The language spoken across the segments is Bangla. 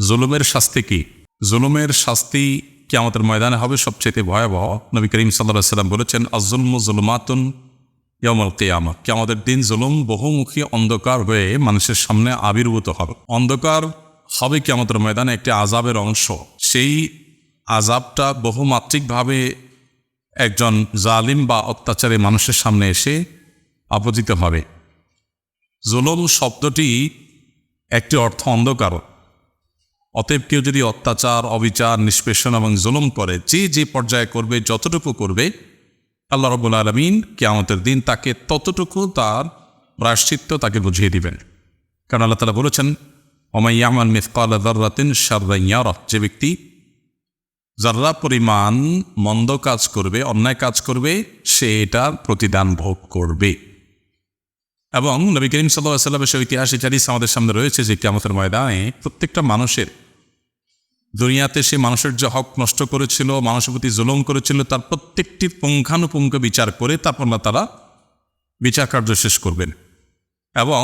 জুলুমের শাস্তি কি? জুলুমের শাস্তি কি আমাদের ময়দানে হবে সবচেয়ে ভয়াবহ। নবী করিম সাল্লাহ সাল্লাম বলেছেন আজুলম জুলমাতুন ইয়ামল কেয়ামা। কি আমাদের দিন জুলুম বহুমুখী অন্ধকার হয়ে মানুষের সামনে আবির্ভূত হবে। অন্ধকার হবে কি আমাদের ময়দানে একটি আজাবের অংশ। সেই আজাবটা বহুমাত্রিকভাবে একজন জালিম বা অত্যাচারী মানুষের সামনে এসে আপতিত হবে। জুলুম শব্দটি একটি অর্থ অন্ধকার। অতএব কেউ যদি অত্যাচার, অবিচার, নিষ্পেষণ এবং জুলুম করে, যে যে পর্যায়ে করবে, যতটুকু করবে, আল্লাহ রবুল আলমিন কেয়ামতের দিন তাকে ততটুকু তার প্রায়শ্চিত্ত তাকে বুঝিয়ে দিবেন। কারণ আল্লাহ তালা বলেছেন অমাইয়ামান মিসকাল দর্রাতিন সার্রাইয়ার যে ব্যক্তি যার্রা পরিমাণ মন্দ কাজ করবে, অন্যায় কাজ করবে, সে এটার প্রতিদান ভোগ করবে। এবং নবী করিম সাল্লাহ সাল্লামের সে ঐতিহাসিক হাদিস আমাদের সামনে রয়েছে যে কেমতের ময়দানে প্রত্যেকটা মানুষের দুনিয়াতে সে মানুষের যে হক নষ্ট করেছিল, মানুষের প্রতি জুলম করেছিল, তার প্রত্যেকটি পুঙ্খানুপুঙ্খ বিচার করে তারপর আল্লাহ তারা বিচার কার্য শেষ করবেন। এবং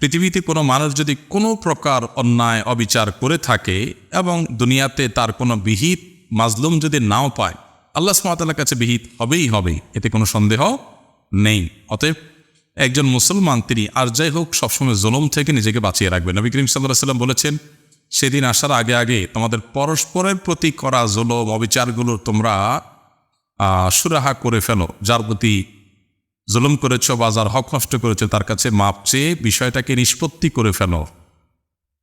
পৃথিবীতে কোনো মানুষ যদি কোনো প্রকার অন্যায়, অবিচার করে থাকে এবং দুনিয়াতে তার কোনো বিহিত মাজলুম যদি নাও পায়, আল্লাহ সুমাতার কাছে বিহিত হবেই হবে, এতে কোনো সন্দেহ নেই। অতএব একজন মুসলমান তিনি আর যাই হোক সবসময় জুলুম থেকে নিজেকে বাঁচিয়ে রাখবেন। নবী করিম সাল্লাহ সাল্লাম বলেছেন সেদিন আসার আগে আগে তোমাদের পরস্পরের প্রতি করা জুলম, অবিচারগুলো তোমরা সুরাহা করে ফেলো। যার প্রতি জুলুম করেছ বা যার হক নষ্ট করেছে, তার কাছে মাপ চেয়ে বিষয়টাকে নিষ্পত্তি করে ফেলো।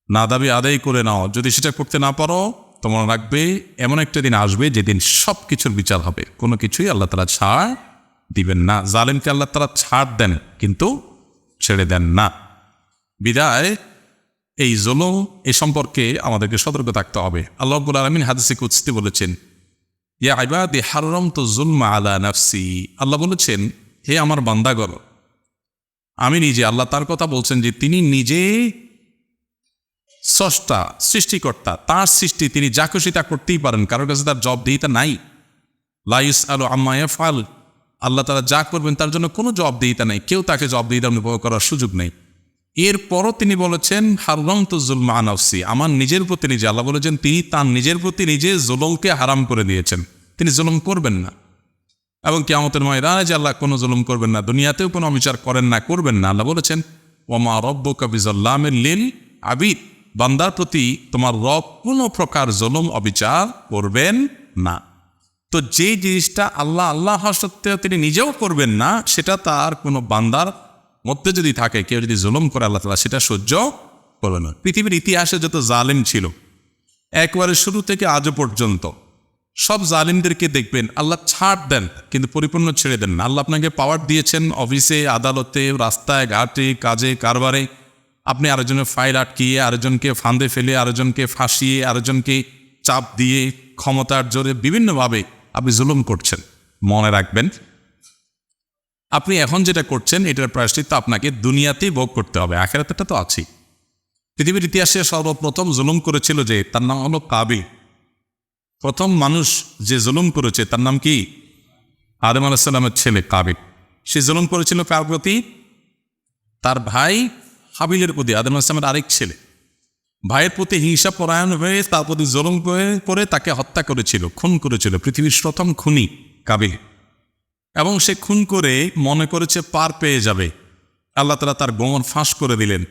না দাবি আদায় করে নাও। যদি সেটা করতে না পারো, তোমরা রাখবে এমন একটা দিন আসবে যেদিন সব কিছুর বিচার হবে। কোনো কিছুই আল্লাহ তালা ছাড় দিবেন না। জালেমকে আল্লাহ তালা ছাড় দেন, কিন্তু ছেড়ে দেন না। বিদায়। এই জুলুম, এ সম্পর্কে আমাদেরকে সতর্ক থাকতে হবে। আল্লাহ আব্বুল আলমিন হাদিসে কুৎসিতে বলেছেন, ইয়া আইবাদি হাররম তো জুলমা আলা নাফসি। আল্লাহ বলেছেন, হে আমার বান্দাগর আমি নিজে, আল্লাহ তার কথা বলছেন যে তিনি নিজে স্রষ্টা, সৃষ্টিকর্তা, তার সৃষ্টি তিনি যা খুশি তা করতেই পারেন, কারোর কাছে তার জব দিইতা নাই। লাইস আলো আম্মায়া ফাল আল্লাহ তারা যা করবেন তার জন্য কোনো জব দিইতা নেই, কেউ তাকে জব দিইতা অনুভব করার সুযোগ নেই। এরপরও তিনি বলেছেন হাররম তো জুলমা আনফসি আমার নিজের প্রতি নিজে, আল্লাহ বলেছেন, তিনি তার নিজের প্রতি নিজে জুলমকে হারাম করে দিয়েছেন। তিনি জুলুম করবেন না। এবং কেয়ামতের ময়দানে যে আল্লাহ কোনো জুলুম করবেন না, দুনিয়াতেও কোনো অবিচার করেন না, করবেন না। আল্লাহ বলেছেন ওমা রব্ব কবিজল্লামের লিল আবিদ। বান্দার প্রতি তোমার রব কোনো প্রকার জুলুম, অবিচার করবেন না। তো যে জিনিসটা আল্লাহ আল্লাহ সত্ত্বেও তিনি নিজেও করবেন না, সেটা তার কোনো বান্দার মধ্যে যদি থাকে, কেউ যদি জুলুম করে আল্লাহ তালা সেটা সহ্য করবে না। পৃথিবীর ইতিহাসে যত জালিম ছিল, একবারে শুরু থেকে আজও পর্যন্ত সব জালিমদেরকে দেখবেন, আল্লাহ ছাড় দেন, কিন্তু পরিপূর্ণ ছেড়ে দেন আল্লাহ আপনাকে পাওয়ার দিয়েছেন অফিসে আদালতে, রাস্তায়, ঘাটে, কাজে, কারবারে। আপনি আরেকজনের ফাইল আটকিয়ে, আরেকজনকে ফান্দে ফেলে, আরেকজনকে ফাঁসিয়ে, আরেকজনকে চাপ দিয়ে ক্ষমতার জোরে বিভিন্নভাবে আপনি জুলুম করছেন। মনে রাখবেন আপনি এখন যেটা করছেন, এটার প্রায়শ্চিত্ত আপনাকে দুনিয়াতেই ভোগ করতে হবে আখেরাতেটা তো আছেই। পৃথিবীর ইতিহাসে সর্বপ্রথম জুলুম করেছিল যে, তার নাম হলো কাবিল। প্রথম মানুষ যে জুলুম করেছে, তার নাম কি? আদম আলাহিসাল্লামের ছেলে কাবিল। সে জুলুম করেছিল কার প্রতি? তার ভাই হাবিলের প্রতি, আদম আলাহিসামের আরেক ছেলে। ভাইয়ের প্রতি হিংসা পরায়ণ হয়ে তার প্রতি জুলুম করে তাকে হত্যা করেছিল, খুন করেছিল, পৃথিবীর প্রথম খুনি কাবিল। এবং সে খুন করে মনে করেছে পার পেয়ে যাবে। আল্লাহ তালা তার গোমন ফাঁস করে দিলেন।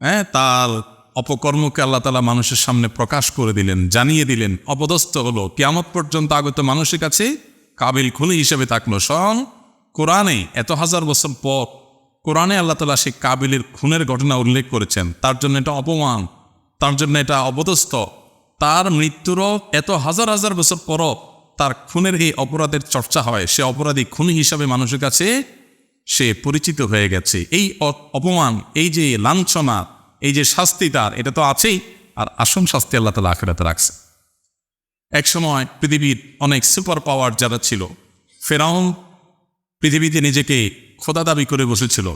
হ্যাঁ তার অপকর্মকে আল্লাহ তালা মানুষের সামনে প্রকাশ করে দিলেন, জানিয়ে দিলেন, অপদস্থ হলো। কিয়ামত পর্যন্ত আগত মানুষের কাছে কাবিল খুনি হিসেবে থাকল। সং কোরআনে এত হাজার বছর পর কোরআনে আল্লাহ তালা সেই কাবিলের খুনের ঘটনা উল্লেখ করেছেন। তার জন্য এটা অপমান, তার জন্য এটা অপদস্থ। তার মৃত্যুরও এত হাজার হাজার বছর পরও তার খুনের এই অপরাধের চর্চা হয়, সে অপরাধী খুনি হিসাবে মানুষের কাছে সে পরিচিত হয়ে গেছে। এই অপমান, এই যে লাঞ্ছনা, এই যে শাস্তি তার, এটা তো আছেই, আর আসন শাস্তি আল্লাহ তালা আখেরাতে রাখছে। একসময় পৃথিবীর অনেক সুপার পাওয়ার যারা ছিল, ফেরাউন পৃথিবীতে নিজেকে খোদা দাবি করে বসেছিল,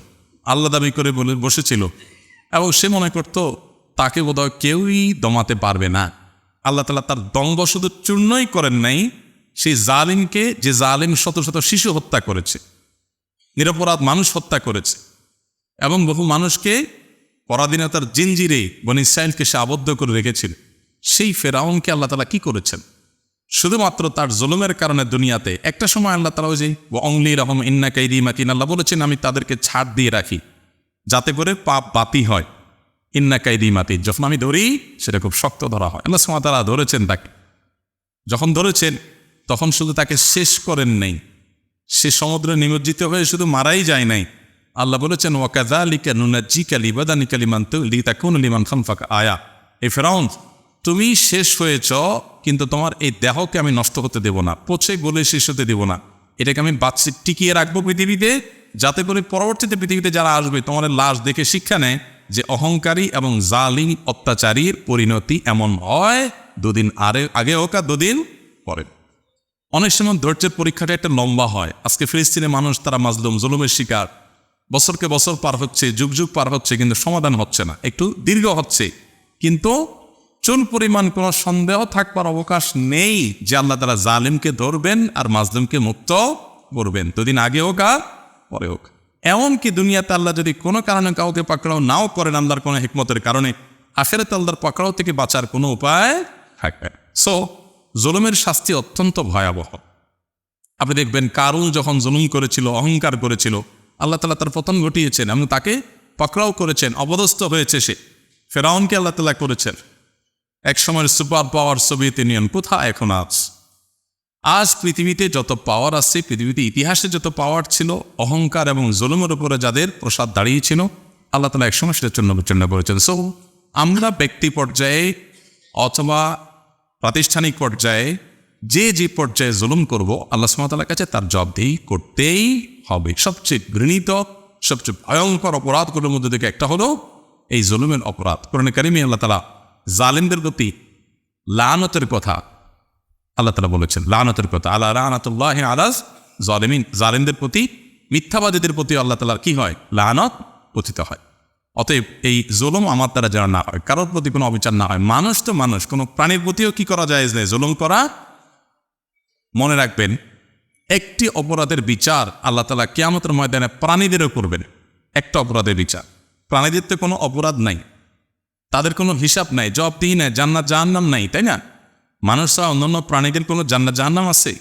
আল্লাহ দাবি করে বলে বসেছিল, এবং সে মনে করত, তাকে বোধহয় কেউই দমাতে পারবে না। আল্লাহ তালা তার দম্ভ শুধু চূর্ণই করেন নাই সেই জালিমকে যে জালিম শত শত শিশু হত্যা করেছে, নিরপরাধ মানুষ হত্যা করেছে এবং বহু মানুষকে পরাধীনতার জিনজিরে বন সে আবদ্ধ করে রেখেছিল। সেই ফেরাউনকে আল্লাহ তালা কি করেছেন? শুধুমাত্র তার জুলুমের কারণে দুনিয়াতে একটা সময় আল্লাহ তালা ওই যে অংলি রহম ইন্না কাইদি মাতিন আল্লাহ বলেছেন, আমি তাদেরকে ছাড় দিয়ে রাখি যাতে করে পাপ বাতি হয়। ইন্না কাইদি মাতি যখন আমি ধরি, সেটা খুব শক্ত ধরা হয়। আল্লাহ তারা ধরেছেন তাকে। যখন ধরেছেন তখন শুধু তাকে শেষ করেন নেই। সে সমুদ্রে নিমজ্জিত হয়ে শুধু মারাই যায় নাই। আল্লাহ বলেছেন ওয়াকাদা লিকা নুনা জি কালি বাদানি কালিমান তো লিতা কোন লিমান খানফাক আয়া এই ফেরাউন, তুমি শেষ হয়েছ, কিন্তু তোমার এই দেহকে আমি নষ্ট হতে দেব না, পচে গলে শেষ হতে দেব না। এটাকে আমি বাচ্চা টিকিয়ে রাখব পৃথিবীতে, যাতে করে পরবর্তীতে পৃথিবীতে যারা আসবে, তোমার লাশ দেখে শিক্ষা নেয় যে অহংকারী এবং জালিম অত্যাচারীর পরিণতি এমন হয় দুদিন আরে আগে হোক আর দুদিন পরে। অনেক সময় ধৈর্যের পরীক্ষাটা একটা লম্বা হয়। আজকে ফিলিস্তিনের মানুষ, তারা মাজলুম, জুলুমের শিকার। বছরকে বছর পার হচ্ছে, যুগ যুগ পার হচ্ছে, কিন্তু সমাধান হচ্ছে না। একটু দীর্ঘ হচ্ছে। কিন্তু চুল পরিমাণ কোনো সন্দেহ থাকবার অবকাশ নেই যে আল্লাহ তারা জালিমকে ধরবেন আর মাজলুমকে মুক্ত করবেন। দুদিন আগে হোক আর পরে হোক। এমনকি দুনিয়াতে আল্লাহ যদি কোনো কারণে কাউকে পাকড়াও নাও করেন, আল্লাহর কোনো হিকমতের কারণে, আখেরাতে আল্লাহর পাকড়াও থেকে বাঁচার কোনো উপায় থাকবে সো জুলুমের শাস্তি অত্যন্ত ভয়াবহ। আপনি দেখবেন কারুল যখন জুলুম করেছিল, অহংকার করেছিল, আল্লাহ তালা তার পতন ঘটিয়েছেন এবং তাকে পাকড়াও করেছেন অবদস্থ হয়েছে সে। ফেরাউনকে আল্লাহ তালা করেছেন। এক সময়ের সুপার পাওয়ার সোভিয়েত ইউনিয়ন কোথায় এখন আজ? আজ পৃথিবীতে যত পাওয়ার আছে, পৃথিবীতে ইতিহাসে যত পাওয়ার ছিল, অহংকার এবং জুলুমের উপরে যাদের প্রসাদ দাঁড়িয়েছিল, আল্লাহ তালা একসময় সেটা চূর্ণ বিচ্ছিন্ন করেছেন সো আমরা ব্যক্তি পর্যায়ে অথবা প্রাতিষ্ঠানিক পর্যায়ে যে যে পর্যায়ে জুলুম করব, আল্লাহ সুমতালার কাছে তার জবাবদেহি করতেই হবে। সবচেয়ে ঘৃণিত, সবচেয়ে ভয়ঙ্কর অপরাধগুলোর মধ্যে থেকে একটা হলো এই জুলুমের অপরাধ। কোরআন কারিমে আল্লাহ তালা জালিমদের প্রতি লানতের কথা আল্লাহ তালা বলেছেন, লানতের কথা। আল্লাহ রানাতুল্লাহ আলাজ জালিমিন। জালিমদের প্রতি, মিথ্যাবাদীদের প্রতি আল্লাহ তালার কি হয়? লানত পতিত হয়। অতএব এই জুলুম আমার দ্বারা যেন না হয়, কারোর প্রতি কোনো অবিচার না হয়। মানুষ তো মানুষ, কোনো প্রাণীর প্রতিও কি করা যায় যে জুলুম করা? মনে রাখবেন, একটি অপরাধের বিচার আল্লাহ তালা কেয়ামতের ময়দানে প্রাণীদেরও করবেন। একটা অপরাধের বিচার। প্রাণীদের তো কোনো অপরাধ নাই। তাদের কোনো হিসাব নাই, জবাবদিহি নাই, জান্নাত জাহান্নাম নাই, তাই না? মানুষ ছাড়া অন্যান্য প্রাণীদের কোনো জান্নাত জাহান্নাম আছে?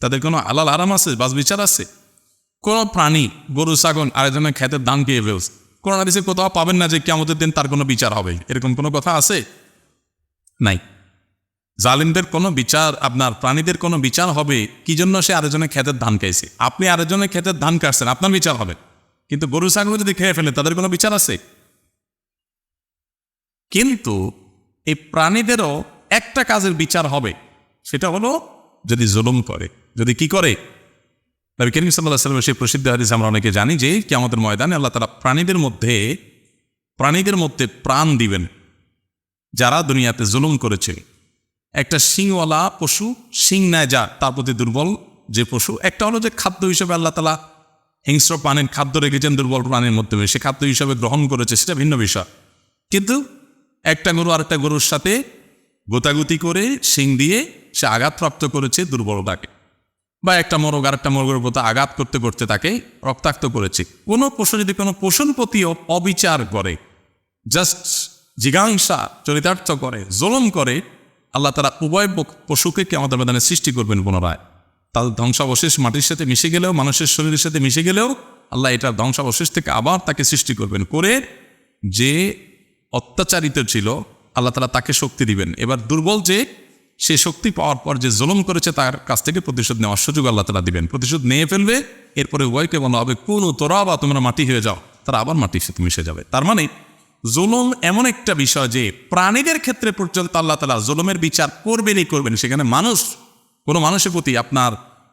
তাদের কোনো আলাল আরাম আছে, বাস বিচার আছে? কোনো প্রাণী, গরু, ছাগল আরেকজনের খেতের দান পেয়ে ফেলছে। কোনো হাদিসে কোথাও পাবেন না যে কেমতের দিন তার কোনো বিচার হবে। এরকম কোনো কথা আছে? নাই। জালিমদের কোনো বিচার, আপনার প্রাণীদের কোনো বিচার হবে, কি জন্য সে আরেকজনের ক্ষেতের ধান খাইছে? আপনি আরেকজনের ক্ষেতের ধান কাটছেন, আপনার বিচার হবে। কিন্তু গরু, ছাগল যদি খেয়ে ফেলে, তাদের কোনো বিচার আছে? কিন্তু এই প্রাণীদেরও একটা কাজের বিচার হবে, সেটা হলো যদি জুলুম করে। যদি কি করে? নবী করিম সাল্লাহ সাল্লামের সেই প্রসিদ্ধ হাদিস আমরা অনেকে জানি যে কি আমাদের ময়দানে আল্লাহ তারা প্রাণীদের মধ্যে প্রাণীদের মধ্যে প্রাণ দিবেন, যারা দুনিয়াতে জুলুম করেছে। একটা শিংওয়ালা পশু শিং নেয় যা তার প্রতি দুর্বল যে পশু, একটা হলো যে খাদ্য হিসেবে আল্লাহ তালা হিংস্র প্রাণীর খাদ্য রেখেছেন, দুর্বল প্রাণীর মাধ্যমে সে খাদ্য হিসাবে গ্রহণ করেছে, সেটা ভিন্ন বিষয়। কিন্তু একটা গরু আরেকটা গরুর সাথে গোতাগুতি করে, শিং দিয়ে সে আঘাতপ্রাপ্ত করেছে দুর্বলতাকে। বা একটা মোরগ আর একটা মোরগের প্রতি আঘাত করতে করতে তাকে রক্তাক্ত করেছে। কোনো পশু যদি কোনো পশুর প্রতি অবিচার করে জাস্ট জিজ্ঞাসা, চরিতার্থ করে, জলম করে, আল্লাহ তারা উভয় পশুকে কে আমাদের মেদানে সৃষ্টি করবেন পুনরায়। তাদের ধ্বংসাবশেষ মাটির সাথে মিশে গেলেও, মানুষের শরীরের সাথে মিশে গেলেও, আল্লাহ এটার ধ্বংসাবশেষ থেকে আবার তাকে সৃষ্টি করবেন করে যে অত্যাচারিত ছিল, আল্লাহ তালা তাকে শক্তি দিবেন। এবার দুর্বল যে সে শক্তি পাওয়ার পর যে জুলুম করেছে তার কাছ থেকে প্রতিশোধ নেওয়ার সুযোগ আল্লাহ তালা দিবেন। প্রতিশোধ নিয়ে ফেলবে, এরপরে উভয়কে বলা হবে, কোন তোরা বা তোমরা মাটি হয়ে যাও, তারা আবার মাটির সাথে মিশে যাবে। তার মানে জুলুম এমন একটা বিষয় যে প্রাণীদের ক্ষেত্রে পর্যন্ত আল্লাহ তালা জুলুমের বিচার করবেনই করবেন, সেখানে মানুষ, কোনো মানুষের প্রতি আপনার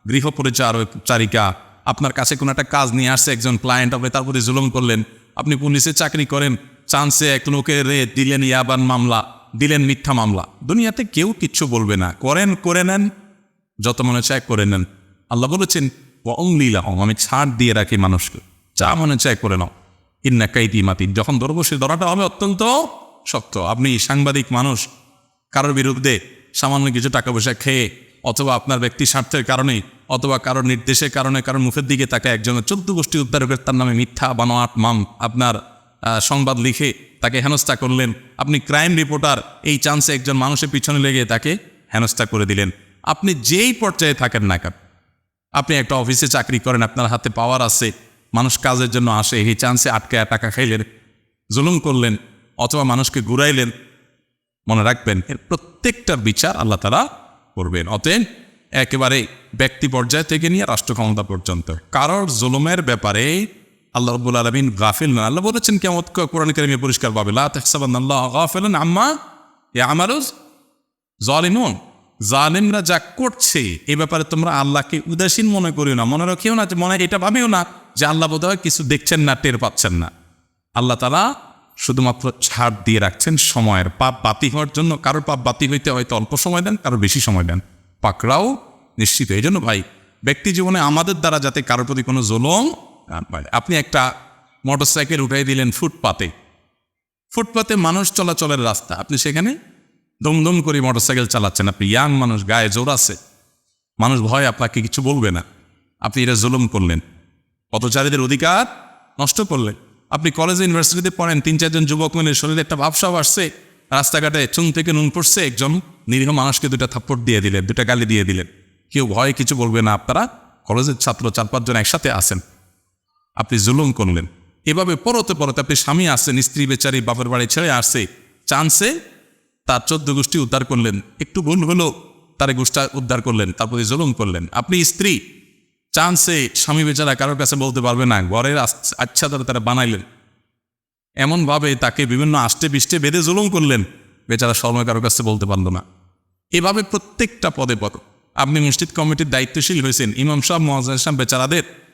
গৃহ পরিচারিকা আপনার কাছে কোনো একটা কাজ নিয়ে আসছে, একজন ক্লায়েন্ট আপনি তার প্রতি জুলুম করলেন, আপনি পুলিশে চাকরি করেন চান্সে এক লোকের রে দিলেন ইয়াবান মামলা দিলেন মিথ্যা মামলা। দুনিয়াতে কেউ কিচ্ছু বলবে না। করেন, করে নেন। যত মনে চায় করে নেন। আল্লাহ বলেছেন অংলীলা আমি ছাড় দিয়ে রাখি মানুষকে। যা মনে চায় করে নাও। ইন্না কাইতি মাতি যখন ধরবো সে ধরাটা হবে অত্যন্ত শক্ত। আপনি সাংবাদিক মানুষ। কারোর বিরুদ্ধে সামান্য কিছু টাকা পয়সা খেয়ে, অথবা আপনার ব্যক্তি স্বার্থের কারণে, অথবা কারোর নির্দেশের কারণে, কারোর মুখের দিকে তাকে একজনের চোদ্দ গোষ্ঠী উদ্ধারকের তার নামে মিথ্যা বানোয়াট মাম আপনার সংবাদ লিখে তাকে হেনস্থা করলেন। আপনি ক্রাইম রিপোর্টার, এই চান্সে একজন মানুষের পিছনে লেগে তাকে হেনস্থা করে দিলেন। আপনি যেই পর্যায়ে থাকেন না কেন, আপনি একটা অফিসে চাকরি করেন, আপনার হাতে পাওয়ার আছে, মানুষ কাজের জন্য আসে, এই চান্সে আটকে টাকা খাইলেন, জুলুম করলেন, অথবা মানুষকে ঘুরাইলেন, মনে রাখবেন, এর প্রত্যেকটা বিচার আল্লাহ তারা করবেন। অতএব একেবারে ব্যক্তি পর্যায় থেকে নিয়ে রাষ্ট্র ক্ষমতা পর্যন্ত। কারোর জুলুমের ব্যাপারে আল্লাহ রব্বুল আলমিন গাফিল না। আল্লাহ বলেছেন কেমন কোরআন কারিমে পরিষ্কার পাবে। আল্লাহ গাফিলান আম্মা এ আমারুজ জালিমুন জালিমরা যা করছে, এ ব্যাপারে তোমরা আল্লাহকে উদাসীন মনে করিও না। মনে রাখিও না যে, মনে এটা ভাবেও না যে আল্লাহ বোধহয় কিছু দেখছেন না, টের পাচ্ছেন না। আল্লাহ তালা শুধুমাত্র ছাড় দিয়ে রাখছেন সময়ের পাপ বাতি হওয়ার জন্য। কারোর পাপ বাতি হইতে হয়তো অল্প সময় দেন কারও বেশি সময় দেন। পাকড়াও নিশ্চিত। এই জন্য ভাই, ব্যক্তি জীবনে আমাদের দ্বারা যাতে কারোর প্রতি কোনো হয়। আপনি একটা মোটরসাইকেল উঠাই দিলেন ফুটপাতে। ফুটপাতে মানুষ চলাচলের রাস্তা। আপনি সেখানে দমদম করে মোটরসাইকেল চালাচ্ছেন। আপনি ইয়াং মানুষ, গায়ে জোর আছে। মানুষ ভয়, আপনাকে কিছু বলবে না। আপনি এটা জুলুম করলেন। পথচারীদের অধিকার নষ্ট করলেন। আপনি কলেজে ইউনিভার্সিটিতে পড়েন, তিন, চারজন যুবক মিলে শরীরে একটা ভাবসাব আসছে। রাস্তাঘাটে চুন থেকে নুন পড়ছে, একজন নিরীহ মানুষকে দুটা থাপ্পড় দিয়ে দিলেন দুটা গালি দিয়ে দিলেন। কেউ ভয়ে, কিছু বলবে না। আপনারা কলেজের ছাত্র, চার, পাঁচজন একসাথে আসেন আপনি জুলুম করলেন। এভাবে পরতে পরতে আপনি স্বামী আসছেন, স্ত্রী, বেচারি, বাপের বাড়ি ছেড়ে আসছে। চান্সে তার চোদ্দ গোষ্ঠী উদ্ধার করলেন। একটু ভুল হলো, তার গোষ্ঠা উদ্ধার করলেন তারপরে জুলুম করলেন। আপনি স্ত্রী, চান্সে স্বামী, বেচারা কারোর কাছে বলতে পারবে না, ঘরের আস- আচ্ছাদর তারা বানাইলেন। এমনভাবে তাকে বিভিন্ন আষ্টে বিষ্টে বেঁধে জুলুম করলেন। বেচারা সময় কারোর কাছে বলতে পারল না। এভাবে প্রত্যেকটা পদে পদ। আপনি মসজিদ কমিটির দায়িত্বশীল হয়েছেন, ইমাম সাহেব মহাজান সাহেব, বেচারাদের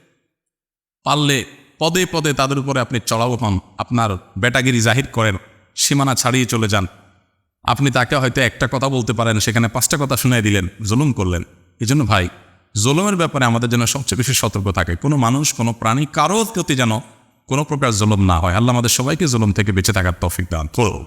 পারলে পদে পদে তাদের উপরে আপনি চড়াও হন। আপনার বেটাগিরি জাহির করেন, সীমানা ছাড়িয়ে চলে যান। আপনি তাকে হয়তো একটা কথা বলতে পারেন, সেখানে পাঁচটা কথা শুনিয়ে দিলেন, জুলুম করলেন। এই জন্য ভাই, জুলুমের ব্যাপারে আমাদের জন্য সবচেয়ে বেশি সতর্ক থাকে। কোনো মানুষ, কোনো প্রাণী কারোর প্রতি যেন কোনো প্রকার জুলুম না হয়। আল্লাহ আমাদের সবাইকে জুলুম থেকে বেঁচে থাকার তৌফিক দান করুন।